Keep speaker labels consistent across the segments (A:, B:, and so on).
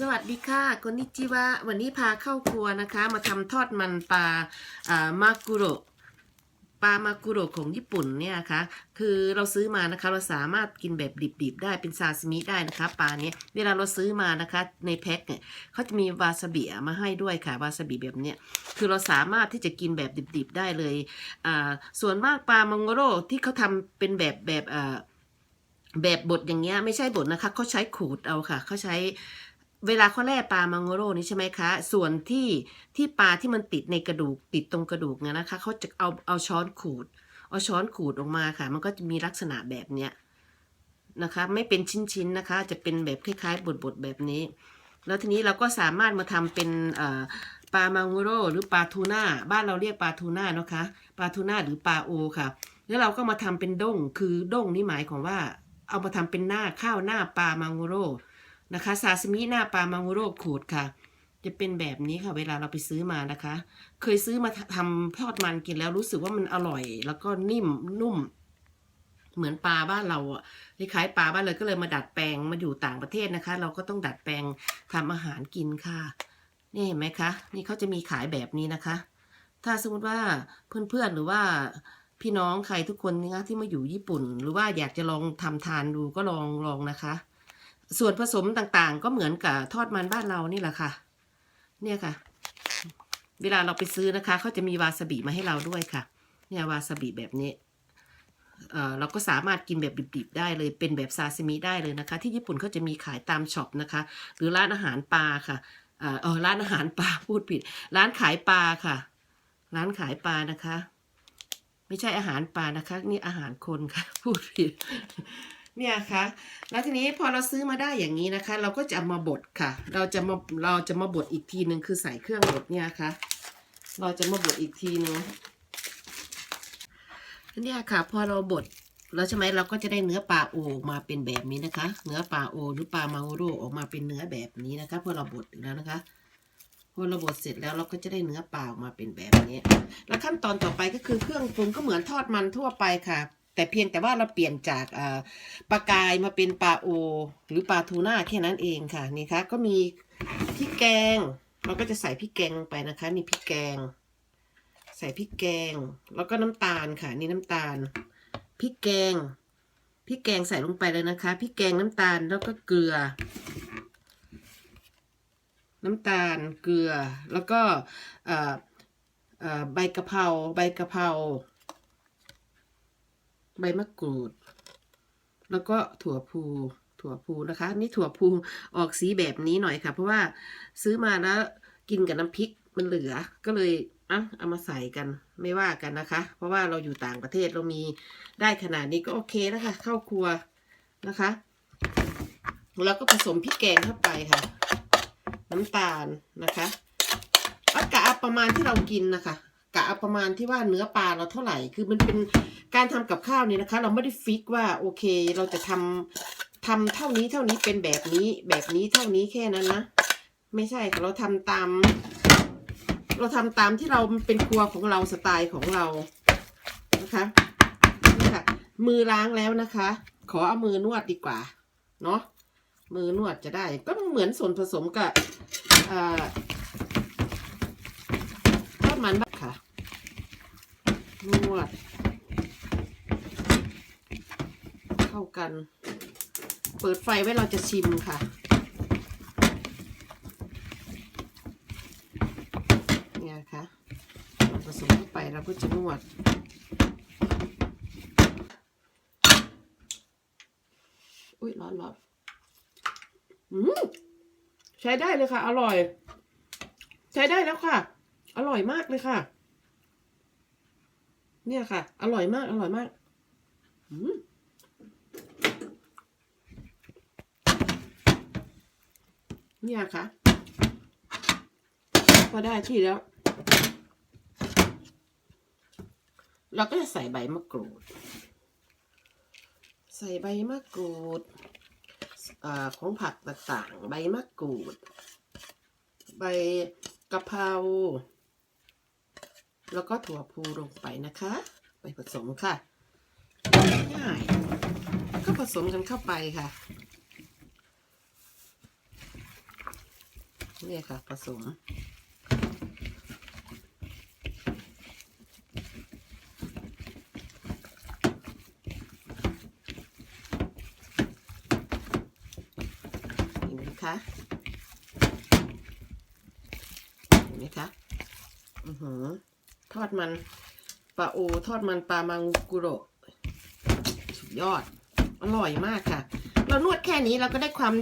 A: สวัสดีค่ะคนนิจิวะวันนี้พาเข้าครัวนะคะ มาทำทอดมันปลาอ่ามากุโรปลามากุโรของญี่ปุ่นเนี่ยนะคะคือเราซื้อมานะคะเราสามารถกินแบบดิบๆได้เป็นซาซิมิได้นะคะปลาเนี้ยเวลาเราซื้อมานะคะในแพ็คเนี่ยเขาจะมีวาซาบิมาให้ด้วยค่ะวาซาบิแบบเนี้ยคือเราสามารถที่จะกินแบบดิบๆได้เลยอ่าส่วนมากปลามังโกโรที่เขาทำเป็นแบบแบบอ่าแบบบดอย่างเงี้ยไม่ใช่บดนะคะเขาใช้ขูดเอาค่ะเขาใช้ เวลาเขาแล่ปลามังโกโรนี่ใช่ไหมคะ ส่วนที่ที่ปลาที่มันติดในกระดูกติดตรงกระดูกเนี่ยนะคะเขาจะเอาเอาช้อนขูด เอาช้อนขูดออกมาค่ะ มันก็จะมีลักษณะแบบเนี้ยนะคะ ไม่เป็นชิ้นๆนะคะ จะเป็นแบบคล้ายๆบดๆแบบนี้ แล้วทีนี้เราก็สามารถมาทำเป็นปลามังโกโรหรือปลาทูน่าบ้านเราเรียกปลาทูน่านะคะปลาทูน่าหรือปลาโอค่ะ แล้วเราก็มาทำเป็นด้งคือด้งนี่หมายของว่าเอามาทำเป็นหน้าข้าวหน้าปลามังกโร นะคะซาซิมิหน้าปลามังโกโรขูดค่ะ จะเป็นแบบนี้ค่ะ เวลาเราไปซื้อมานะคะ เคยซื้อมาทำทอดมันกินแล้วรู้สึกว่ามันอร่อย แล้วก็นิ่มนุ่ม เหมือนปลาบ้านเราอะคล้ายปลาบ้านเลยก็เลยมาดัดแปลงมาอยู่ต่างประเทศนะคะ เราก็ต้องดัดแปลงทำอาหารกินค่ะ นี่เห็นไหมคะนี่เขาจะมีขายแบบนี้นะคะ ถ้าสมมติว่าเพื่อนๆหรือว่าพี่น้องใครทุกคนนะคะที่มาอยู่ญี่ปุ่น หรือว่าอยากจะลองทำทานดูก็ลองลองนะคะ ส่วนผสมต่างๆ ก็เหมือนกับทอดมันบ้านเรานี่แหละค่ะ เนี่ยค่ะ เวลาเราไปซื้อนะคะเขาจะมีวาซาบิมาให้เราด้วยค่ะ เนี่ยวาซาบิแบบนี้เออเราก็สามารถกินแบบดิบๆได้เลยเป็นแบบซาซิมิได้เลยนะคะ ที่ญี่ปุ่นเขาจะมีขายตามช็อปนะคะ หรือร้านอาหารปลาค่ะอ่อเออร้านอาหารปลาพูดผิด ร้านขายปลาค่ะ ร้านขายปลานะคะ ไม่ใช่อาหารปลานะคะ นี่อาหารคนค่ะ พูดผิด เนี่ยค่ะ แล้วทีนี้พอเราซื้อมาได้อย่างนี้นะคะ เราก็จะมาบดค่ะ เราจะมาเราจะมาบดอีกทีหนึ่งคือใส่เครื่องบดเนี่ยค่ะ เราจะมาบดอีกทีหนึ่งเนี่ยค่ะ พอเราบดแล้วใช่ไหมเราก็จะได้เนื้อปลาโอออกมาเป็นแบบนี้นะคะ เนื้อปลาโอหรือปลามาโรออกมาเป็นเนื้อแบบนี้นะคะพอเราบดแล้วนะคะพอเราบดเสร็จแล้วเราก็จะได้เนื้อปลาออกมาเป็นแบบนี้ แล้วขั้นตอนต่อไปก็คือเครื่องปรุงก็เหมือนทอดมันทั่วไปค่ะ แต่เพียงแต่ว่าเราเปลี่ยนจากปลากายมาเป็นปลาโอ หรือปลาทูน่าแค่นั้นเองค่ะนี่คะก็มีพริกแกง เราก็จะใส่พริกแกงลงไปนะคะนี่พริกแกง ใส่พริกแกง แล้วก็น้ำตาลค่ะ นี่น้ำตาลพริกแกงพริกแกงใส่ลงไปเลยนะคะพริกแกงน้ำตาลแล้วก็เกลือ น้ำตาลเกลือแล้วก็ใบกะเพราใบกะเพรา ใบมะกรูด แล้วก็ถั่วพูถั่วพูนะคะ นี่ถั่วพูออกสีแบบนี้หน่อยค่ะ เพราะว่าซื้อมาแล้วกินกับน้ำพริกมันเหลือก็เลยอะเอามาใส่กันไม่ว่ากันนะคะ เพราะว่าเราอยู่ต่างประเทศเรามีได้ขนาดนี้ก็โอเคแล้วค่ะเข้าครัวนะคะแล้วก็ผสมพริกแกงเข้าไปค่ะ น้ำตาลนะคะอากะเอาประมาณที่เรากินนะคะ เอาประมาณที่ว่าเนื้อปลาเราเท่าไหร่ คือมันเป็นการทำกับข้าวเนี่ยนะคะ เราไม่ได้ฟิกว่าโอเค เราจะทำทำเท่านี้เท่านี้เป็นแบบนี้แบบนี้เท่านี้แค่นั้นนะไม่ใช่เราทำตาม เราทำตามที่เราเป็นครัวของเราสไตล์ของเรานะคะนี่ค่ะมือล้างแล้วนะคะ ขอเอามือนวดดีกว่า เนาะมือนวดจะได้ ก็เหมือนส่วนผสมกับเอ่อทอดมันบ้างค่ะ นวด เข้ากัน เปิดไฟไว้เราจะชิมค่ะ เนี่ยค่ะผสมเข้าไปเราก็จะนวดอุ้ยร้อนร้อนอืมใช้ได้เลยค่ะ อร่อย ใช้ได้แล้วค่ะ อร่อยมากเลยค่ะ เนี่ยค่ะ อร่อยมาก อร่อยมากเนี่ยค่ะ พอได้ที่แล้ว เราก็จะใส่ใบมะกรูด ใส่ใบมะกรูดอของผักต่างๆ ใบมะกรูด ใบกะเพรา แล้วก็ถั่วพูลงไปนะคะ ไปผสมค่ะ ง่ายก็ผสมกันเข้าไปค่ะเนี่ยค่ะ ผสม เห็นไหมคะเห็นไหมคะ อือหือ ดมันปลาโอทอดมันปลามังกุโรสุดยอด อร่อยมากค่ะ เรานวดแค่นี้เราก็ได้ความ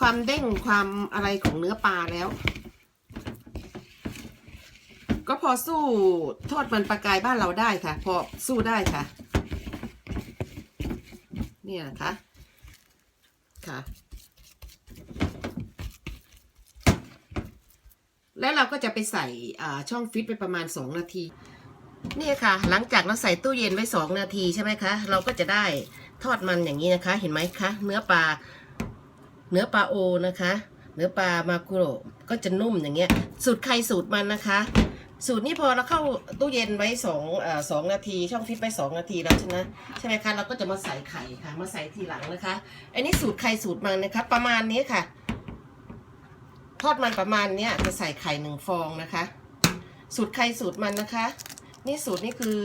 A: ความเด้งความอะไรของเนื้อปลาแล้ว ก็พอสู้ทอดมันปลากายบ้านเราได้ค่ะ พอสู้ได้ค่ะ เนี่ยนะคะค่ะ แล้วเราก็จะไปใส่ช่องฟิตไปประมาณ 2 นาที นี่ค่ะ หลังจากเราใส่ตู้เย็นไว้ 2 นาทีใช่ไหมคะ เราก็จะได้ทอดมันอย่างนี้นะคะ เห็นไหมคะ เนื้อปลา เนื้อปลาโอนะคะ เนื้อปลามากุโรก็จะนุ่มอย่างเงี้ย สูตรใครสูตรมันนะคะ สูตรนี้พอเราเข้าตู้เย็นไว้สองสองนาที ช่องฟิตไปสองนาทีแล้วใช่ไหมใช่ไหมคะ เราก็จะมาใส่ไข่ค่ะ มาใส่ทีหลังนะคะ อันนี้สูตรใครสูตรมันนะคะ ประมาณนี้ค่ะ ทอดมันประมาณเนี้ยจะใส่ไข่หนึ่งฟองนะคะ สูตรใครสูตรมันนะคะ นี่สูตรนี่คือ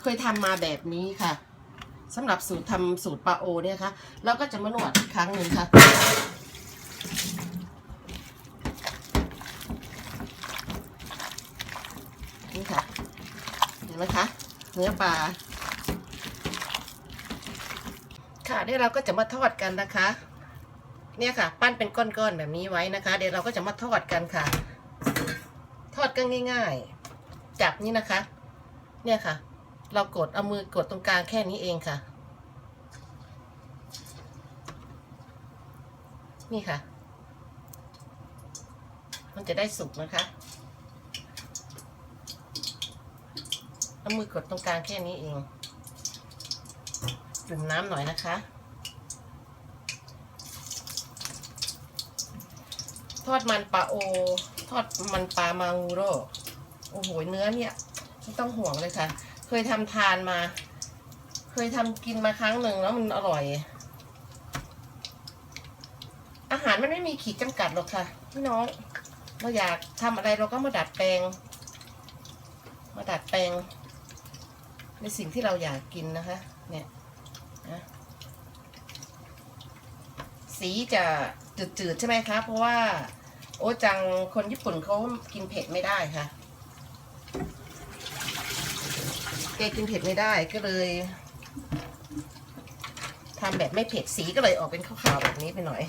A: เคยทำมาแบบนี้ค่ะสำหรับสูตรทำสูตรปลาโอเนี่ยค่ะเราก็จะมานวดอีกครั้งหนึ่งค่ะนี่ค่ะเห็นไหมคะเนื้อปลาค่ะเดี๋ยวเราก็จะมาทอดกันนะคะ เนี่ยค่ะ ปั้นเป็นก้อนๆแบบนี้ไว้นะคะ เดี๋ยวเราก็จะมาทอดกันค่ะ ทอดก็ง่าย ๆ จับนี่นะคะ เนี่ยค่ะ เรากดเอามือกดตรงกลางแค่นี้เองค่ะ นี่ค่ะ มันจะได้สุกนะคะเอามือกดตรงกลางแค่นี้เองจุ่มน้ำหน่อยนะคะ ทอดมันปลาโอ ทอดมันปลามางูโรโอ้โหเนื้อเนี่ยไม่ต้องห่วงเลยค่ะ เคยทำทานมา เคยทำกินมาครั้งหนึ่งแล้วมันอร่อย อาหารมันไม่มีขีดจำกัดหรอกค่ะพี่น้องเราอยากทำอะไรเราก็มาดัดแปลง มาดัดแปลง ในสิ่งที่เราอยากกินนะคะ เนี่ยนะสีจะ จืดๆใช่ไหมคะเพราะว่าโอจังคนญี่ปุ่นเขากินเผ็ดไม่ได้ค่ะแกกินเผ็ดไม่ได้ก็เลยทำแบบไม่เผ็ดสีก็เลยออกเป็นขาวๆแบบนี้ไปหน่อย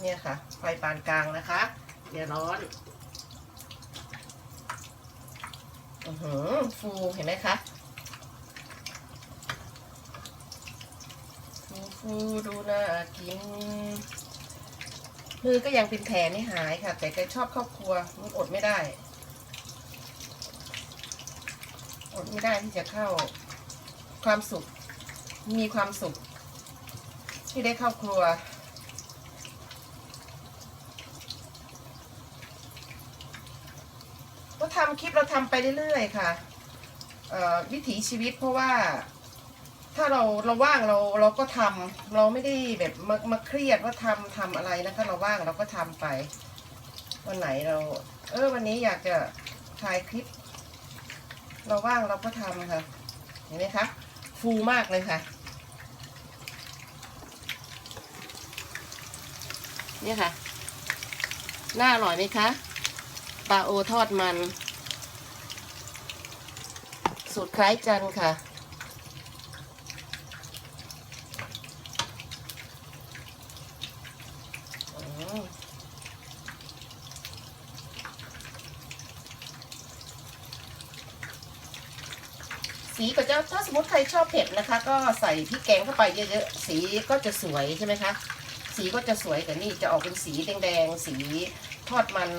A: เนี่ยค่ะ ไฟปานกลางนะคะอย่าร้อนอือหือฟูเห็นไหมคะ ฟูดูน่ากินมือก็ยังเป็นแผลไม่หายค่ะ แต่แกชอบครอบครัวมันอดไม่ได้ อดไม่ได้ที่จะเข้าความสุข มีความสุข ที่ได้เข้าครัวก็ทำคลิปเราทำไปเรื่อยๆค่ะวิถีชีวิตเพราะว่า ถ้าเราเราว่างเราเราก็ทำเราไม่ได้แบบมามาเครียดว่าทำทำอะไรนะคะเราว่างเราก็ทำไป วันไหนเรา เออวันนี้อยากจะถ่ายคลิป เราว่างเราก็ทำค่ะเห็นไหมคะฟูมากเลยค่ะเนี่ยค่ะ น่าอร่อยไหมคะปลาโอทอดมัน สูตรคล้ายจันค่ะ อืม สีก็จะถ้าสมมติใครชอบเผ็ดนะคะ ก็ใส่พริกแกงเข้าไปเยอะๆ สีก็จะสวยใช่ไหมคะ สีก็จะสวยแต่นี่จะออกเป็นสีแดงๆ สีทอดมัน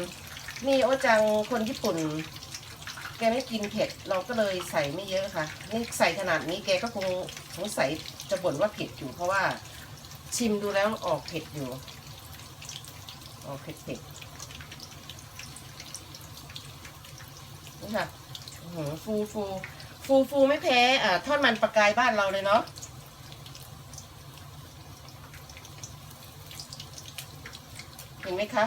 A: นี่โอจังคนญี่ปุ่น แกไม่กินเผ็ดเราก็เลยใส่ไม่เยอะค่ะ นี่ใส่ขนาดนี้แกก็คงสงสัยจะบ่นว่าเผ็ดอยู่เพราะว่าชิมดูแล้วออกเผ็ดอยู่ ออกเผ็ดเผ็ดนี่ค่ะอื้อหือฟูฟู ฟูฟูไม่แพ้อ่าทอดมันปลากายบ้านเราเลยเนาะเห็นไหมคะ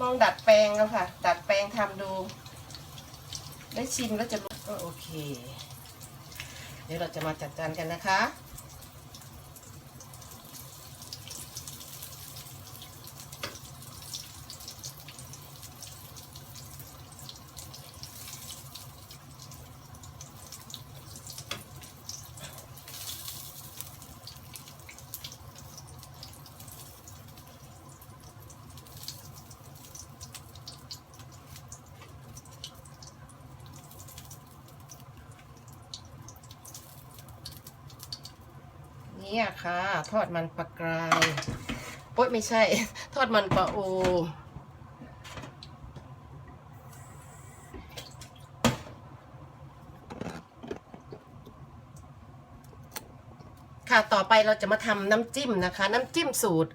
A: ลองดัดแปลงเอาค่ะ ดัดแปลงทำดู ได้ชิมแล้วจะรู้ก็โอเค เดี๋ยวเราจะมาจัดจานกันนะคะ นี่ยค่ะ ทอดมันปลากรายโอ๊ยไม่ใช่ ทอดมันปลาโอ ค่ะต่อไปเราจะมาทำน้ำจิ้มนะคะ น้ำจิ้มสูตร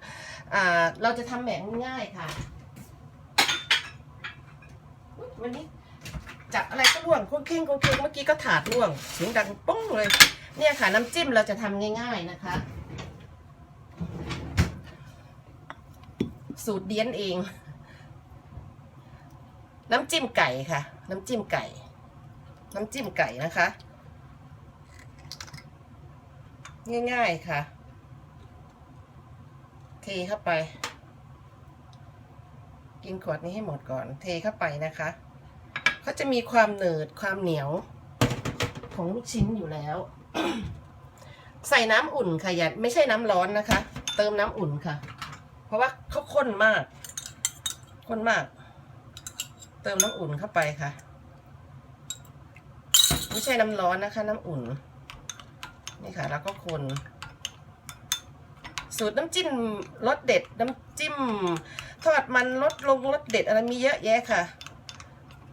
A: อ่าเราจะทำแบบง่ายค่ะวันนี้จับอะไรก็ร่วงโค้งเค้งโค้งเค้งเมื่อกี้ก็ถาดร่วงเสียงดังป้องเลย เนี่ยค่ะน้ำจิ้มเราจะทำง่ายๆนะคะ สูตรเดียนเอง น้ำจิ้มไก่ค่ะ น้ำจิ้มไก่ น้ำจิ้มไก่นะคะ ง่ายๆค่ะ เทเข้าไป กินขวดนี้ให้หมดก่อน เทเข้าไปนะคะเขาจะมีความเหนืดความเหนียวของลูกชิ้นอยู่แล้ว ใส่น้ำอุ่นค่ะอย่าไม่ใช่น้ำร้อนนะคะ เติมน้ำอุ่นค่ะ เพราะว่าเขาข้นมากข้นมาก เติมน้ำอุ่นเข้าไปค่ะ ไม่ใช่น้ำร้อนนะคะ น้ำอุ่น นี่ค่ะ แล้วก็คนสูตรน้ำจิ้มรสเด็ด น้ำจิ้ม ทอดมันรสลงรสเด็ดอะไรมีเยอะแยะค่ะ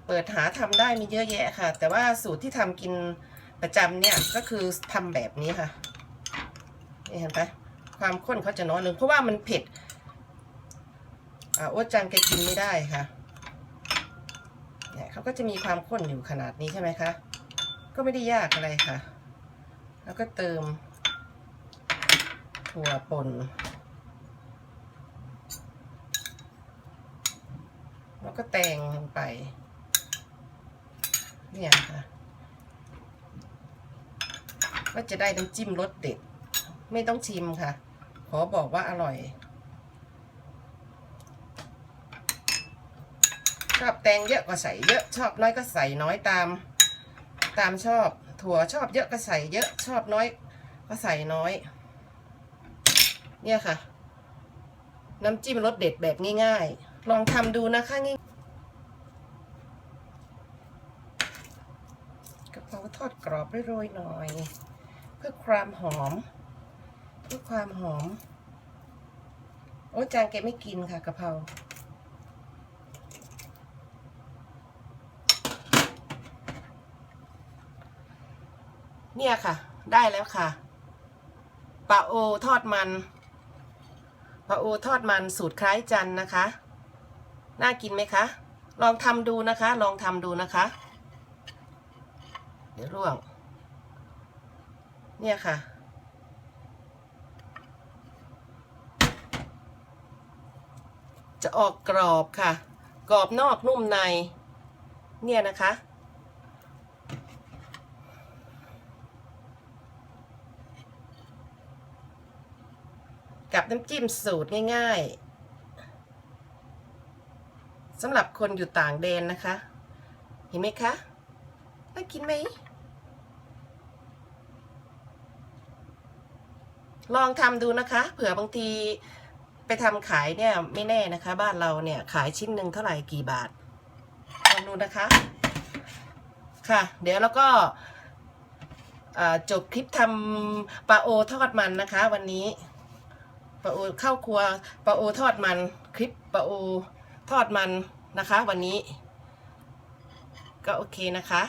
A: เปิดหาทำได้มีเยอะแยะค่ะ แต่ว่าสูตรที่ทำกิน ประจำเนี่ยก็คือทำแบบนี้ค่ะนี่เห็นไหมความข้นเขาจะน้อยลงเพราะว่ามันเผ็ดอ่าอ้วนจังแกกินไม่ได้ค่ะเนี่ยเขาก็จะมีความข้นอยู่ขนาดนี้ใช่ไหมคะ ก็ไม่ได้ยากอะไรค่ะ แล้วก็เติม ถั่วป่นแล้วก็แตงลงไป เนี่ยค่ะ ก็จะได้น้ำจิ้มรสเด็ด ไม่ต้องชิมค่ะ ขอบอกว่าอร่อยชอบแตงเยอะก็ใส่เยอะชอบน้อยก็ใส่น้อยตาม ตามชอบ ถั่วชอบเยอะก็ใส่เยอะชอบน้อย ก็ใส่น้อย เนี่ยค่ะ น้ำจิ้มรสเด็ดแบบง่ายๆ ลองทำดูนะคะง่ายกะเพราทอดกรอบโรยๆหน่อย พื่อความหอม เพื่อความหอม โอ้จางแกไม่กินค่ะกะเพราเนี่ยค่ะ ได้แล้วค่ะปลาโอทอดมันปลาโอทอดมันสูตรคล้ายจันนะคะ น่ากินไหมคะ ลองทำดูนะคะ ลองทำดูนะคะ เดี๋ยวร่วง เนี่ยค่ะ จะออกกรอบค่ะ กรอบนอกนุ่มใน เนี่ยนะคะ กับน้ำจิ้มสูตรง่ายๆสำหรับคนอยู่ต่างแดนนะคะ เห็นไหมคะน่ากินไหม ลองทำดูนะคะ เผื่อบางทีไปทำขายเนี่ยไม่แน่นะคะ บ้านเราเนี่ยขายชิ้นหนึ่งเท่าไหร่กี่บาทลองดูนะคะ ค่ะ เดี๋ยวแล้วก็จบคลิปทำปลาโอทอดมันนะคะ วันนี้ปลาโอเข้าครัวปลาโอทอดมันคลิปปลาโอทอดมันนะคะ วันนี้ ก็โอเคนะคะ